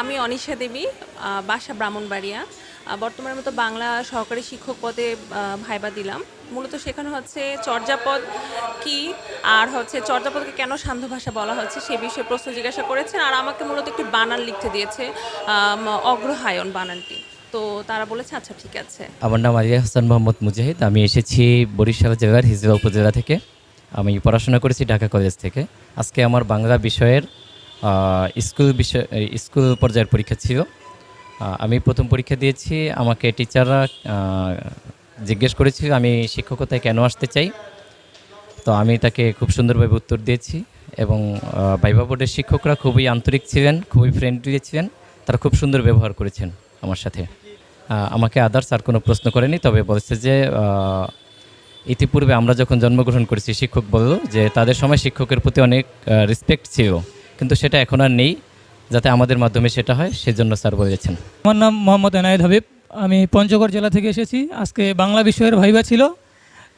আমি অনিশা দেবী বাসা ব্রাহ্মণবাড়িয়া। বর্তমানের মতো বাংলা সহকারী শিক্ষক পদে ভাইবা দিলাম। মূলত সেখানে হচ্ছে চর্যাপদ কি আর হচ্ছে চর্যাপদকে কেন সান্ধ্য ভাষা বলা হচ্ছে সে বিষয়ে প্রশ্ন জিজ্ঞাসা করেছেন আর আমাকে মূলত একটি বানান লিখতে দিয়েছে অগ্রহায়ণ বানানটি। তো তারা বলেছে আচ্ছা ঠিক আছে। আমার নাম আলিয়া হাসান মোহাম্মদ মুজাহিদ। আমি এসেছি বরিশাল জেলার হিজলা উপজেলা থেকে। আমি পড়াশোনা করেছি ঢাকা কলেজ থেকে। আজকে আমার বাংলা বিষয়ের স্কুল বিষয় স্কুল পর্যায়ের পরীক্ষা ছিল। আমি প্রথম পরীক্ষা দিয়েছি। আমাকে টিচাররা জিজ্ঞেস করেছিল, আমি শিক্ষকতায় কেন আসতে চাই? তো আমি তাকে খুব সুন্দরভাবে উত্তর দিয়েছি এবং ভাইবা বোর্ডের শিক্ষকরা খুবই আন্তরিক ছিলেন, খুবই ফ্রেন্ডলি ছিলেন। তারা খুব সুন্দর ব্যবহার করেছেন আমার সাথে। আমাকে আদার্স আর কোনো প্রশ্ন করেনি, তবে বলছে যে ইতিপূর্বে আমরা যখন জন্মগ্রহণ করেছি, শিক্ষক বলল যে, তাদের সময় শিক্ষকের প্রতি অনেক রেসপেক্ট ছিল। কিন্তু সেটা এখন আর নেই, যাতে আমাদের মাধ্যমে সেটা হয়, সেজন্য স্যার বলেছেন। আমার নাম মোহাম্মদ এনায়েত হাবিব। আমি পঞ্চগড় জেলা থেকে এসেছি। আজকে বাংলা বিষয়ের ভাইবা ছিল।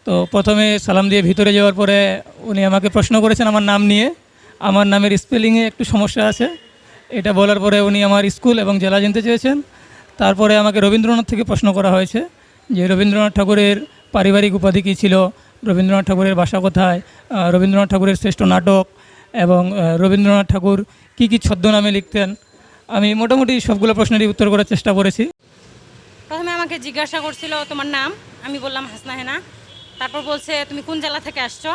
তো প্রথমে সালাম দিয়ে ভিতরে যাওয়ার পরে উনি আমাকে প্রশ্ন করেছেন আমার নাম নিয়ে। আমার নামের স্পেলিংয়ে একটু সমস্যা আছে। এটা বলার পরে উনি আমার স্কুল এবং জেলা জানতে চেয়েছেন। তারপরে আমাকে রবীন্দ্রনাথ থেকে প্রশ্ন করা হয়েছে যে রবীন্দ্রনাথ ঠাকুরের পারিবারিক উপাধি কী ছিল? রবীন্দ্রনাথ ঠাকুরের বাসা কোথায়? রবীন্দ্রনাথ ঠাকুরের শ্রেষ্ঠ নাটক এবং রবীন্দ্রনাথ ঠাকুর কী কী ছদ্মনামে লিখতেন, আমি মোটামুটি সবগুলো প্রশ্নেরই উত্তর করার চেষ্টা করেছি। প্রথমে আমাকে জিজ্ঞাসা করছিল, তোমার নাম? আমি বললাম, হাসনা হেনা। তারপর বলছে, তুমি কোন জেলা থেকে আসছো?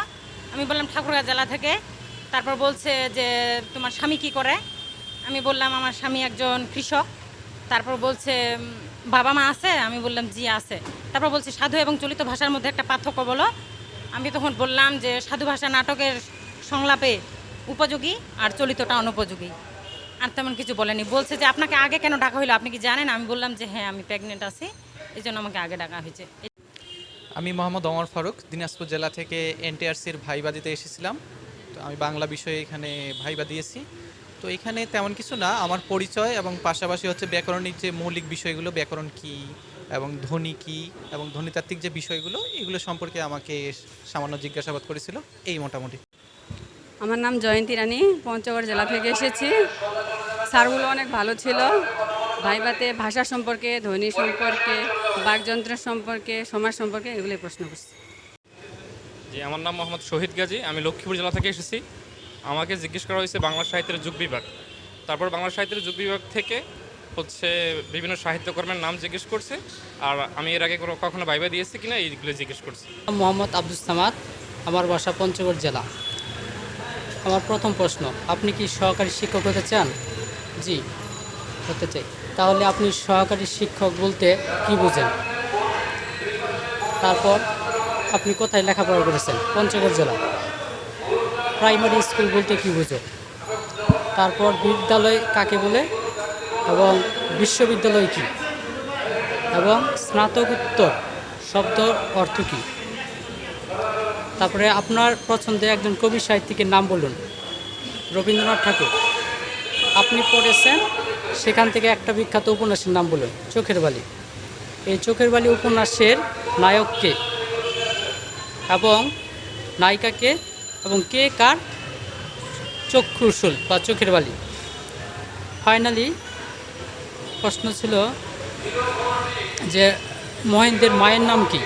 আমি বললাম, ঠাকুরগাঁ জেলা থেকে। তারপর বলছে যে, তোমার স্বামী কি করে? আমি বললাম, আমার স্বামী একজন কৃষক। তারপর বলছে বাবা মা আছে? আমি বললাম, জি, আছে। তারপর বলছে, সাধু এবং চলিত ভাষার মধ্যে একটা পার্থক্য বলো। আমি তখন বললাম যে, সাধু ভাষা নাটকের সংলাপে উপযোগী আর চলিতটা অনুপযোগী। আর তেমন কিছু বলেনি। বলছে যে, আপনাকে আগে কেন ডাকা হলো আপনি কি জানেন? আমি বললাম যে হ্যাঁ আমি প্রেগনেন্ট আছি। এই জন্য আমাকে আগে ডাকা হয়েছে। আমি মোহাম্মদ অমর ফারুক, দিনাজপুর জেলা থেকে এনটিআরসির ভাইবা দিতে এসেছিলাম। তো আমি বাংলা বিষয়ে এখানে ভাইবা দিয়েছি। তো এখানে তেমন কিছু না, আমার পরিচয় এবং পাশাপাশি হচ্ছে ব্যাকরণের যে মৌলিক বিষয়গুলো, ব্যাকরণ কি এবং ধ্বনি কি এবং ধ্বনিতাত্ত্বিক যে বিষয়গুলো, এগুলো সম্পর্কে আমাকে সামান্য জিজ্ঞাসাবাদ করেছিল। এই মোটামুটি। আমার নাম জয়ন্তী রানী পঞ্চগড় জেলা থেকে এসেছি। স্যারগুলো অনেক ভালো ছিল। ভাইবাতে ভাষা সম্পর্কে ধ্বনি সম্পর্কে বাকযন্ত্র সম্পর্কে সমাজ সম্পর্কে এগুলোই প্রশ্ন করছে। জি আমার নাম মোহাম্মদ শহীদ গাজী। আমি লক্ষ্মীপুর জেলা থেকে এসেছি। আমাকে জিজ্ঞেস করা হয়েছে বাংলা সাহিত্যের যুগ বিভাগ। তারপর বাংলা সাহিত্যের যুগ বিভাগ থেকে হচ্ছে বিভিন্ন সাহিত্যকর্মের নাম জিজ্ঞেস করছে। আর আমি এর আগে কোনো কখনো বাইবা দিয়েছি কিনা এইগুলো জিজ্ঞেস করছি। মোহাম্মদ আব্দুল সামাদ। আমার বাসা পঞ্চগড় জেলা। আমার প্রথম প্রশ্ন, আপনি কি সহকারী শিক্ষক হতে চান? জি, হতে চাই। তাহলে আপনি সহকারী শিক্ষক বলতে কি বুঝেন? তারপর আপনি কোথায় লেখাপড়া করেছেন? পঞ্চগড় জেলা। প্রাইমারি স্কুল বলতে কি বুঝো? তারপর বিদ্যালয় কাকে বলে? এবং বিশ্ববিদ্যালয় কি? এবং স্নাতকোত্তর শব্দ অর্থ কী? তারপরে আপনার পছন্দের একজন কবি সাহিত্যিকের নাম বলুন। রবীন্দ্রনাথ ঠাকুর। আপনি পড়েছেন, সেখান থেকে একটা বিখ্যাত উপন্যাসের নাম বলুন, চোখের বালি। এই চোখের বালি উপন্যাসের নায়ককে এবং নায়িকাকে এবং কে কার? চক্ষুশুল বা চোখের বালি। ফাইনালি প্রশ্ন ছিল যে মহেন্দ্রের মায়ের নাম কি?